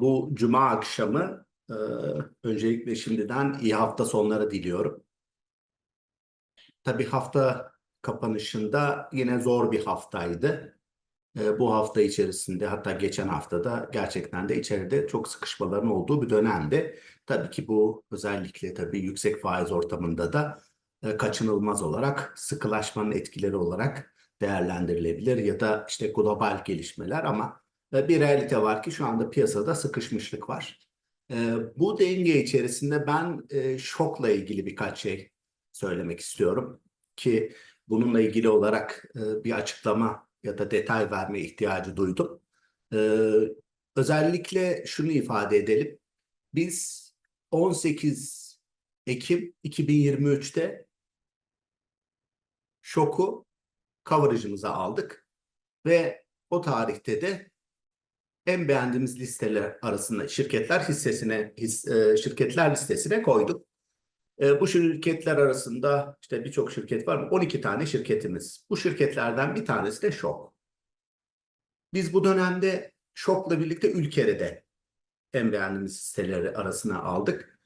Bu cuma akşamı e, öncelikle şimdiden iyi hafta sonları diliyorum. Tabii hafta kapanışında yine zor bir haftaydı. E, Bu hafta içerisinde hatta geçen haftada gerçekten de içeride çok sıkışmaların olduğu bir dönemdi. Tabii ki bu özellikle tabii yüksek faiz ortamında da e, kaçınılmaz olarak sıkılaşmanın etkileri olarak değerlendirilebilir ya da işte global gelişmeler ama bir realite var ki şu anda piyasada sıkışmışlık var. E, Bu denge içerisinde ben e, şokla ilgili birkaç şey söylemek istiyorum ki bununla ilgili olarak e, bir açıklama ya da detay verme ihtiyacı duydum. E, Özellikle şunu ifade edelim. Biz 18 Ekim 2023'te şoku coverage'ımıza aldık ve o tarihte de en beğendiğimiz listeler arasında şirketler hissesine his, e, şirketler listesine koyduk. E, bu şirketler arasında işte birçok şirket var. 12 tane şirketimiz. Bu şirketlerden bir tanesi de Şok. Biz bu dönemde Şok'la birlikte ülkede de en beğendiğimiz listeleri arasına aldık.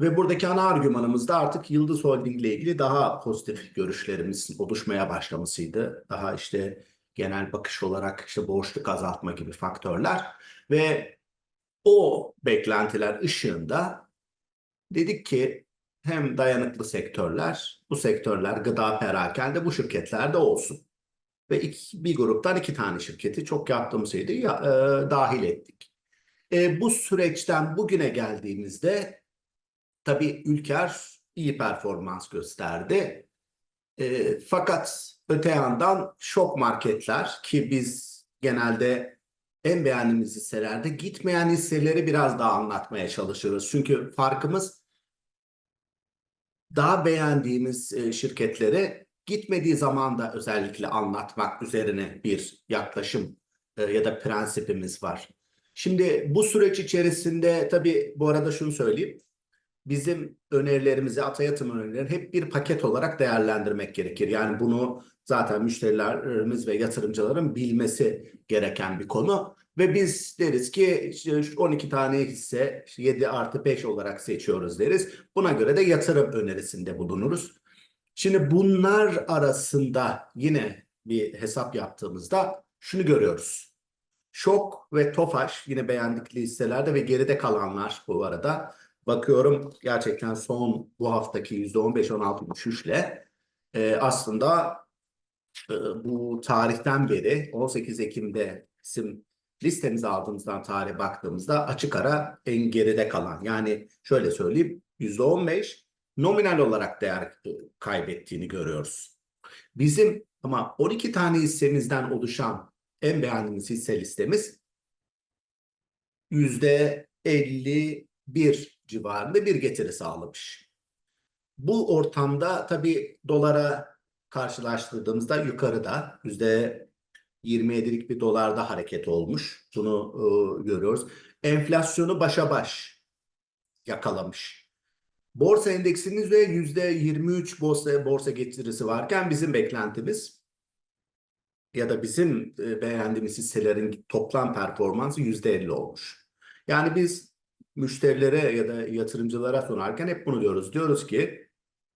Ve buradaki ana argümanımız da artık Yıldız Holding ile ilgili daha pozitif görüşlerimizin oluşmaya başlamasıydı. Daha işte genel bakış olarak işte borçluk azaltma gibi faktörler ve o beklentiler ışığında dedik ki hem dayanıklı sektörler, bu sektörler gıda perakende bu şirketlerde olsun. Ve iki, bir gruptan iki tane şirketi çok yaptığımız şeyde ya, e, dahil ettik. E, bu süreçten bugüne geldiğimizde tabii Ülker iyi performans gösterdi. E, fakat öte yandan şok marketler ki biz genelde en beğendiğimiz hisselerde gitmeyen hisseleri biraz daha anlatmaya çalışırız. Çünkü farkımız daha beğendiğimiz e, şirketlere gitmediği zaman da özellikle anlatmak üzerine bir yaklaşım e, ya da prensipimiz var. Şimdi bu süreç içerisinde tabii bu arada şunu söyleyeyim. Bizim önerilerimizi, ata yatırım önerilerini hep bir paket olarak değerlendirmek gerekir. Yani bunu zaten müşterilerimiz ve yatırımcıların bilmesi gereken bir konu. Ve biz deriz ki işte 12 tane hisse 7 artı 5 olarak seçiyoruz deriz. Buna göre de yatırım önerisinde bulunuruz. Şimdi bunlar arasında yine bir hesap yaptığımızda şunu görüyoruz. Şok ve Tofaş yine beğendikli hisselerde ve geride kalanlar bu arada. Bakıyorum gerçekten son bu haftaki %15-16 düşüşle e, aslında e, bu tarihten beri 18 Ekim'de isim listemizi aldığımızdan tarihe baktığımızda açık ara en geride kalan. Yani şöyle söyleyeyim %15 nominal olarak değer e, kaybettiğini görüyoruz. Bizim ama 12 tane hissemizden oluşan en beğendiğimiz hisse listemiz %51 civarında bir getiri sağlamış. Bu ortamda tabii dolara karşılaştırdığımızda yukarıda %27'lik bir dolarda hareket olmuş. Bunu e, görüyoruz. Enflasyonu başa baş yakalamış. Borsa endeksimiz ve %23 borsa, borsa getirisi varken bizim beklentimiz ya da bizim e, beğendiğimiz hisselerin toplam performansı %50 olmuş. Yani biz müşterilere ya da yatırımcılara sunarken hep bunu diyoruz. Diyoruz ki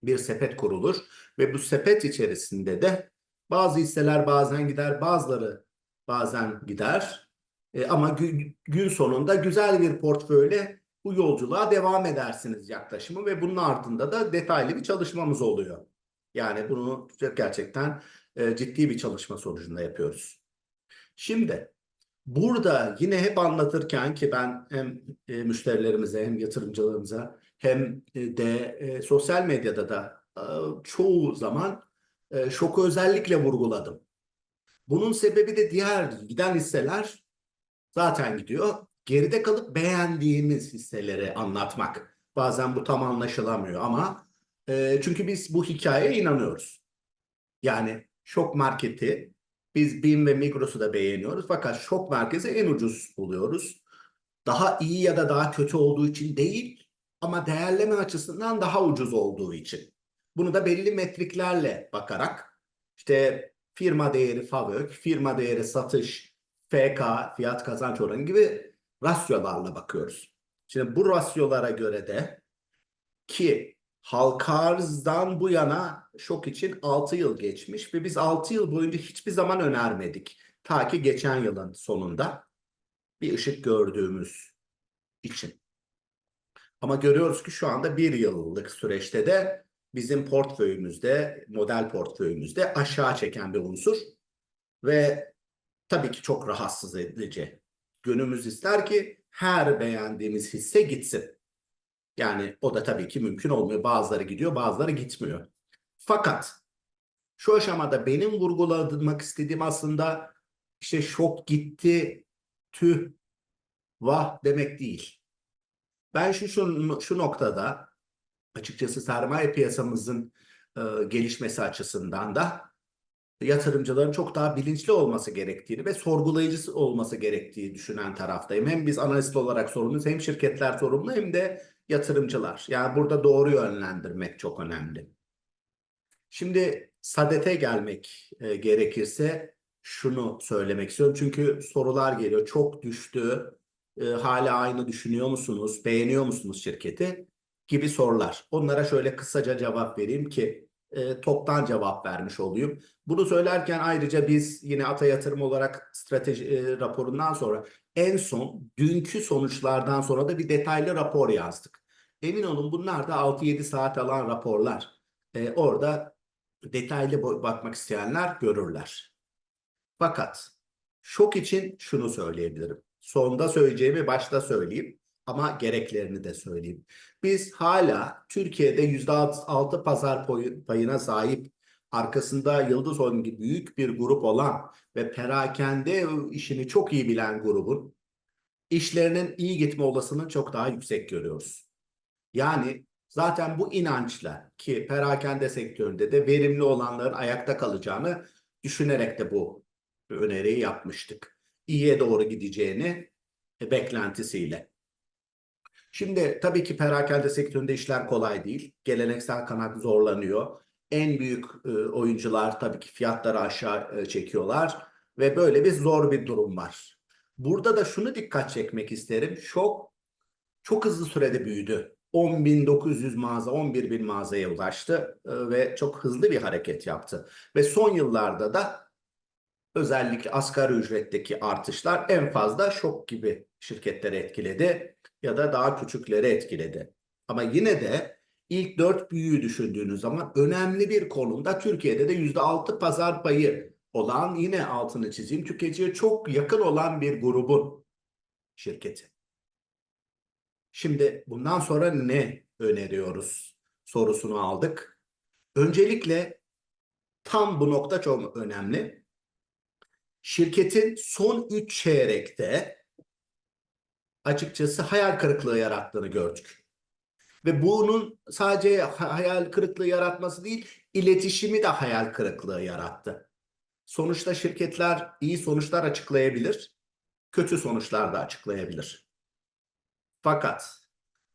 bir sepet kurulur ve bu sepet içerisinde de bazı hisseler bazen gider, bazıları bazen gider. E, ama gün, gün sonunda güzel bir portföyle bu yolculuğa devam edersiniz yaklaşımı ve bunun ardında da detaylı bir çalışmamız oluyor. Yani bunu gerçekten e, ciddi bir çalışma sonucunda yapıyoruz. Şimdi burada yine hep anlatırken ki ben hem e, müşterilerimize hem yatırımcılarımıza hem de e, sosyal medyada da e, çoğu zaman e, şoku özellikle vurguladım. Bunun sebebi de diğer giden hisseler zaten gidiyor. Geride kalıp beğendiğimiz hisseleri anlatmak. Bazen bu tam anlaşılamıyor ama e, çünkü biz bu hikayeye inanıyoruz. Yani şok marketi biz BİM ve Migros'u da beğeniyoruz fakat şok merkezi en ucuz buluyoruz. Daha iyi ya da daha kötü olduğu için değil ama değerleme açısından daha ucuz olduğu için. Bunu da belli metriklerle bakarak işte firma değeri FAVÖK, firma değeri satış, FK, fiyat kazanç oranı gibi rasyolarla bakıyoruz. Şimdi bu rasyolara göre de ki halka arzdan bu yana şok için 6 yıl geçmiş ve biz 6 yıl boyunca hiçbir zaman önermedik. Ta ki geçen yılın sonunda bir ışık gördüğümüz için. Ama görüyoruz ki şu anda bir yıllık süreçte de bizim portföyümüzde, model portföyümüzde aşağı çeken bir unsur ve tabii ki çok rahatsız edici. Gönlümüz ister ki her beğendiğimiz hisse gitsin. Yani o da tabii ki mümkün olmuyor. Bazıları gidiyor, bazıları gitmiyor. Fakat şu aşamada benim vurgulamak istediğim aslında işte şok gitti, tüh, vah demek değil. Ben şu şu, şu noktada açıkçası sermaye piyasamızın e, gelişmesi açısından da yatırımcıların çok daha bilinçli olması gerektiğini ve sorgulayıcısı olması gerektiği düşünen taraftayım. Hem biz analist olarak sorumluyuz hem şirketler sorumlu hem de yatırımcılar. Yani burada doğru yönlendirmek çok önemli. Şimdi sadete gelmek e, gerekirse şunu söylemek istiyorum. Çünkü sorular geliyor. Çok düştü. E, hala aynı düşünüyor musunuz? Beğeniyor musunuz şirketi? Gibi sorular. Onlara şöyle kısaca cevap vereyim ki e, toptan cevap vermiş olayım. Bunu söylerken ayrıca biz yine Ata Yatırım olarak strateji e, raporundan sonra en son dünkü sonuçlardan sonra da bir detaylı rapor yazdık. Emin olun bunlar da 6-7 saat alan raporlar. E, orada detaylı bakmak isteyenler görürler. Fakat şok için şunu söyleyebilirim. Sonda söyleyeceğimi başta söyleyeyim ama gereklerini de söyleyeyim. Biz hala Türkiye'de %6 pazar payına sahip arkasında Yıldız Holding büyük bir grup olan ve perakende işini çok iyi bilen grubun işlerinin iyi gitme olasılığını çok daha yüksek görüyoruz. Yani zaten bu inançla ki perakende sektöründe de verimli olanların ayakta kalacağını düşünerek de bu öneriyi yapmıştık. İyiye doğru gideceğini beklentisiyle. Şimdi tabii ki perakende sektöründe işler kolay değil. Geleneksel kanat zorlanıyor. En büyük e, oyuncular tabii ki fiyatları aşağı e, çekiyorlar ve böyle bir zor bir durum var. Burada da şunu dikkat çekmek isterim. Şok çok hızlı sürede büyüdü. 10.900 mağaza, 11.000 mağazaya ulaştı e, ve çok hızlı bir hareket yaptı. Ve son yıllarda da özellikle asgari ücretteki artışlar en fazla şok gibi şirketleri etkiledi ya da daha küçükleri etkiledi. Ama yine de ilk dört büyüğü düşündüğünüz zaman önemli bir konumda Türkiye'de de yüzde altı pazar payı olan yine altını çizeyim tüketiciye çok yakın olan bir grubun şirketi. Şimdi bundan sonra ne öneriyoruz sorusunu aldık. Öncelikle tam bu nokta çok önemli. Şirketin son 3 çeyrekte açıkçası hayal kırıklığı yarattığını gördük. Ve bunun sadece hayal kırıklığı yaratması değil, iletişimi de hayal kırıklığı yarattı. Sonuçta şirketler iyi sonuçlar açıklayabilir, kötü sonuçlar da açıklayabilir. Fakat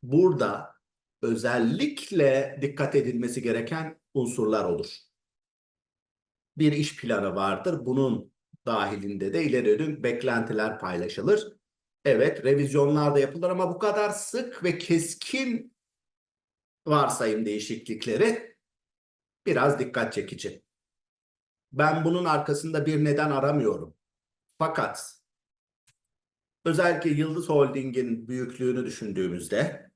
burada özellikle dikkat edilmesi gereken unsurlar olur. Bir iş planı vardır. Bunun dahilinde de ileri dönük beklentiler paylaşılır. Evet, revizyonlar da yapılır ama bu kadar sık ve keskin varsayım değişiklikleri biraz dikkat çekici. Ben bunun arkasında bir neden aramıyorum. Fakat özellikle Yıldız Holding'in büyüklüğünü düşündüğümüzde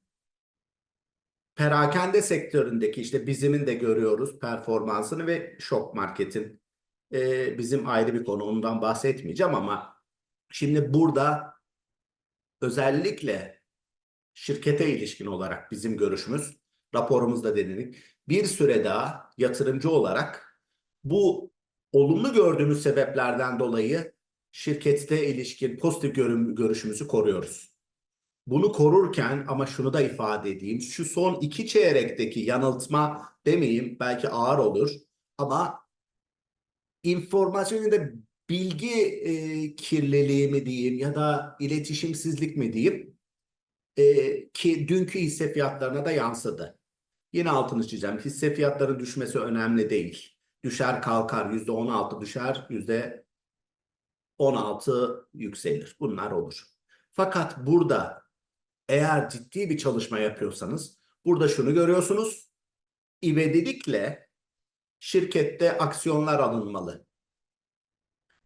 perakende sektöründeki işte bizimin de görüyoruz performansını ve şok marketin e, bizim ayrı bir konu ondan bahsetmeyeceğim ama şimdi burada özellikle şirkete ilişkin olarak bizim görüşümüz raporumuzda denedik. Bir süre daha yatırımcı olarak bu olumlu gördüğümüz sebeplerden dolayı şirkette ilişkin pozitif görüm, görüşümüzü koruyoruz. Bunu korurken ama şunu da ifade edeyim. Şu son iki çeyrekteki yanıltma demeyeyim belki ağır olur ama informasyon bilgi e, kirliliği mi diyeyim ya da iletişimsizlik mi diyeyim e, ki dünkü hisse fiyatlarına da yansıdı. Yine altını çizeceğim. Hisse fiyatları düşmesi önemli değil. Düşer kalkar. Yüzde on altı düşer. Yüzde 16 yükselir. Bunlar olur. Fakat burada eğer ciddi bir çalışma yapıyorsanız burada şunu görüyorsunuz. İvedilikle şirkette aksiyonlar alınmalı.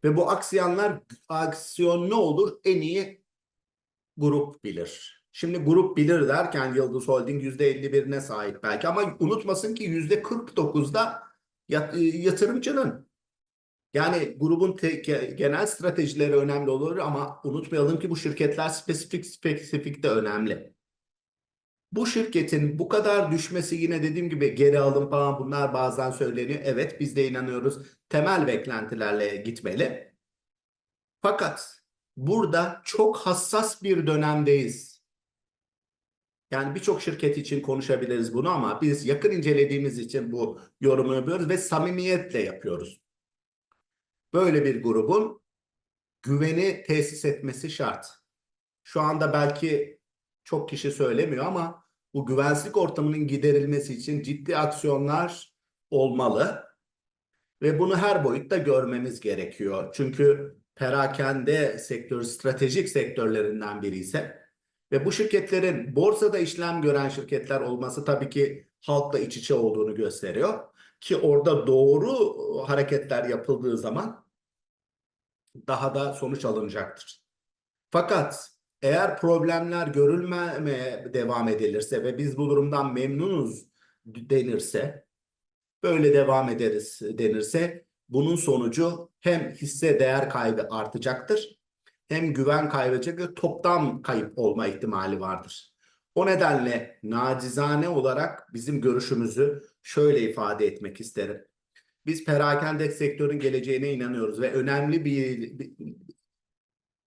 Ve bu aksiyonlar aksiyon ne olur? En iyi grup bilir. Şimdi grup bilir derken Yıldız Holding %51'ine sahip belki ama unutmasın ki %49'da yat- e, yatırımcının. Yani grubun te- ge- genel stratejileri önemli olur ama unutmayalım ki bu şirketler spesifik spesifik de önemli. Bu şirketin bu kadar düşmesi yine dediğim gibi geri alım falan bunlar bazen söyleniyor. Evet biz de inanıyoruz temel beklentilerle gitmeli. Fakat burada çok hassas bir dönemdeyiz. Yani birçok şirket için konuşabiliriz bunu ama biz yakın incelediğimiz için bu yorumu yapıyoruz ve samimiyetle yapıyoruz. Böyle bir grubun güveni tesis etmesi şart. Şu anda belki çok kişi söylemiyor ama bu güvensizlik ortamının giderilmesi için ciddi aksiyonlar olmalı. Ve bunu her boyutta görmemiz gerekiyor. Çünkü perakende sektörü stratejik sektörlerinden biri ise ve bu şirketlerin borsada işlem gören şirketler olması tabii ki halkla iç içe olduğunu gösteriyor. Ki orada doğru hareketler yapıldığı zaman daha da sonuç alınacaktır. Fakat eğer problemler görülmemeye devam edilirse ve biz bu durumdan memnunuz denirse, böyle devam ederiz denirse bunun sonucu hem hisse değer kaybı artacaktır hem güven kaybedecek ve toptan kayıp olma ihtimali vardır. O nedenle nacizane olarak bizim görüşümüzü şöyle ifade etmek isterim. Biz perakende sektörün geleceğine inanıyoruz ve önemli bir, bir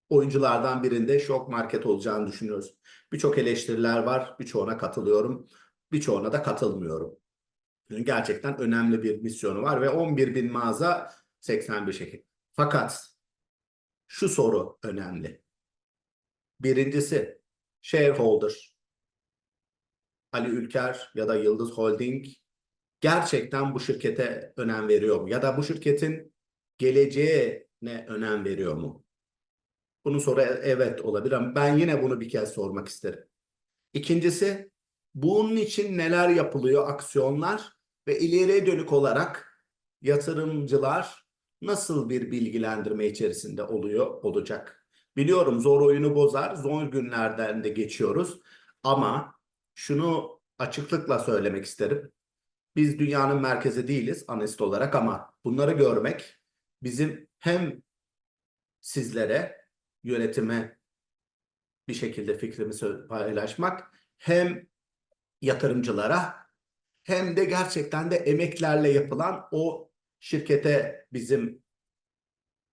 oyunculardan birinde şok market olacağını düşünüyoruz. Birçok eleştiriler var, birçoğuna katılıyorum, birçoğuna da katılmıyorum. Gerçekten önemli bir misyonu var ve 11 bin mağaza 81 şirket. Fakat şu soru önemli. Birincisi shareholder Ali Ülker ya da Yıldız Holding gerçekten bu şirkete önem veriyor mu? Ya da bu şirketin geleceğine önem veriyor mu? Bunun soru evet olabilir ama ben yine bunu bir kez sormak isterim. İkincisi bunun için neler yapılıyor aksiyonlar ve ileriye dönük olarak yatırımcılar nasıl bir bilgilendirme içerisinde oluyor olacak? Biliyorum zor oyunu bozar, zor günlerden de geçiyoruz ama şunu açıklıkla söylemek isterim. Biz dünyanın merkezi değiliz analist olarak ama bunları görmek bizim hem sizlere, yönetime bir şekilde fikrimi paylaşmak hem yatırımcılara hem de gerçekten de emeklerle yapılan o şirkete bizim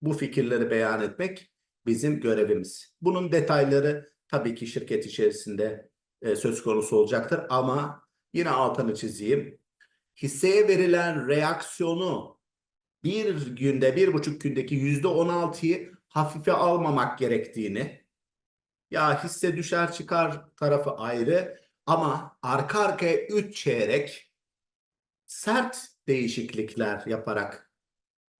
bu fikirleri beyan etmek bizim görevimiz. Bunun detayları tabii ki şirket içerisinde e, söz konusu olacaktır ama yine altını çizeyim. Hisseye verilen reaksiyonu bir günde, bir buçuk gündeki yüzde on altıyı hafife almamak gerektiğini, ya hisse düşer çıkar tarafı ayrı ama arka arkaya üç çeyrek sert değişiklikler yaparak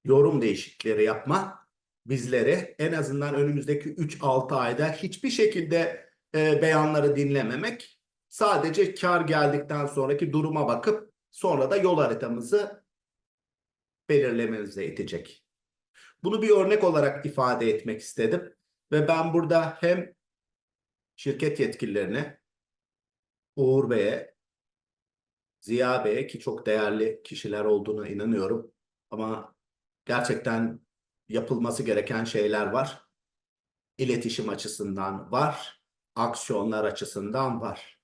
yorum değişiklikleri yapma bizleri en azından önümüzdeki 3-6 ayda hiçbir şekilde e, beyanları dinlememek sadece kar geldikten sonraki duruma bakıp sonra da yol haritamızı belirlememize itecek. Bunu bir örnek olarak ifade etmek istedim ve ben burada hem şirket yetkililerine Uğur Bey'e Ziya Bey'e ki çok değerli kişiler olduğuna inanıyorum ama gerçekten yapılması gereken şeyler var. İletişim açısından var, aksiyonlar açısından var.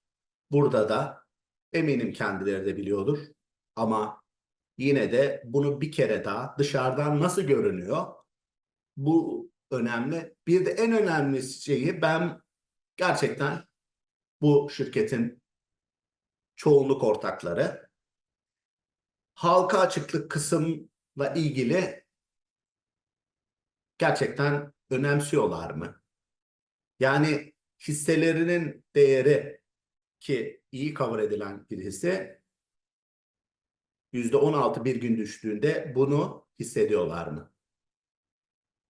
Burada da eminim kendileri de biliyordur ama yine de bunu bir kere daha dışarıdan nasıl görünüyor? Bu önemli. Bir de en önemli şeyi ben gerçekten bu şirketin çoğunluk ortakları halka açıklık kısımla ilgili gerçekten önemsiyorlar mı? Yani hisselerinin değeri ki iyi cover edilen bir hisse %16 bir gün düştüğünde bunu hissediyorlar mı?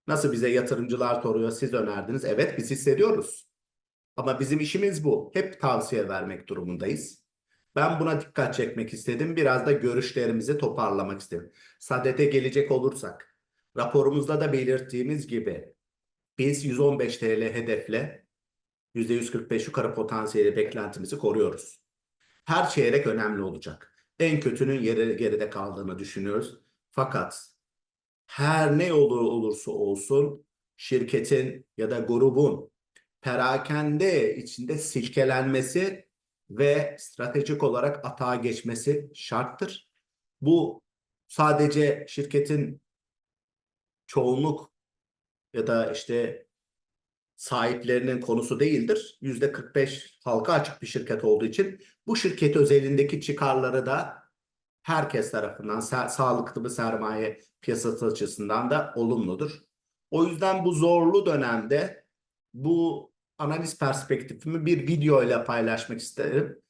Nasıl bize yatırımcılar soruyor, siz önerdiniz. Evet, biz hissediyoruz. Ama bizim işimiz bu. Hep tavsiye vermek durumundayız. Ben buna dikkat çekmek istedim. Biraz da görüşlerimizi toparlamak istedim. Sadete gelecek olursak, raporumuzda da belirttiğimiz gibi biz 115 TL hedefle %145 yukarı potansiyeli beklentimizi koruyoruz. Her çeyrek önemli olacak. En kötünün yeri, geride kaldığını düşünüyoruz. Fakat her ne olur olursa olsun şirketin ya da grubun perakende içinde silkelenmesi ve stratejik olarak atağa geçmesi şarttır. Bu sadece şirketin çoğunluk ya da işte sahiplerinin konusu değildir. Yüzde 45 halka açık bir şirket olduğu için bu şirket özelindeki çıkarları da herkes tarafından sa- sağlıklı bir sermaye piyasası açısından da olumludur. O yüzden bu zorlu dönemde bu analiz perspektifimi bir video ile paylaşmak isterim.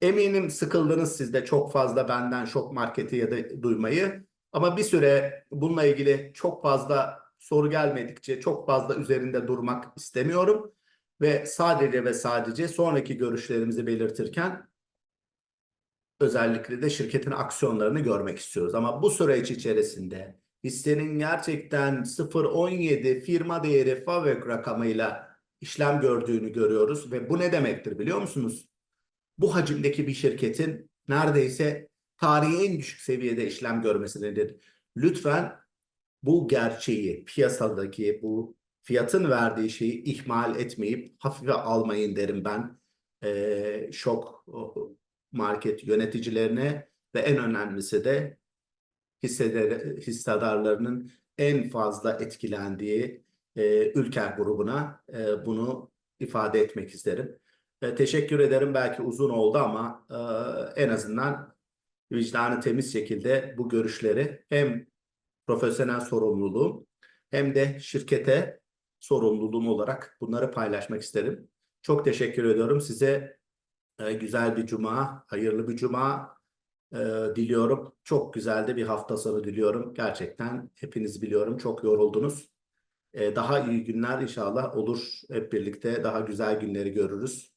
Eminim sıkıldınız siz de çok fazla benden şok marketi ya da duymayı. Ama bir süre bununla ilgili çok fazla soru gelmedikçe çok fazla üzerinde durmak istemiyorum. Ve sadece ve sadece sonraki görüşlerimizi belirtirken özellikle de şirketin aksiyonlarını görmek istiyoruz. Ama bu süreç içerisinde hissenin gerçekten 0.17 firma değeri FAVÖK rakamıyla işlem gördüğünü görüyoruz ve bu ne demektir biliyor musunuz? Bu hacimdeki bir şirketin neredeyse tarihi en düşük seviyede işlem görmesi nedir? Lütfen bu gerçeği piyasadaki bu fiyatın verdiği şeyi ihmal etmeyip hafife almayın derim ben. Ee, şok market yöneticilerine ve en önemlisi de hissedarlarının en fazla etkilendiği e, Ülker grubuna e, bunu ifade etmek isterim. E, teşekkür ederim. Belki uzun oldu ama e, en azından vicdanı temiz şekilde bu görüşleri hem profesyonel sorumluluğum hem de şirkete sorumluluğum olarak bunları paylaşmak isterim. Çok teşekkür ediyorum. Size e, güzel bir cuma, hayırlı bir cuma e, diliyorum. Çok güzel de bir hafta sonu diliyorum. Gerçekten hepiniz biliyorum çok yoruldunuz. E, daha iyi günler inşallah olur. Hep birlikte daha güzel günleri görürüz.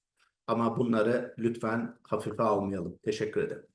Ama bunları lütfen hafife almayalım. Teşekkür ederim.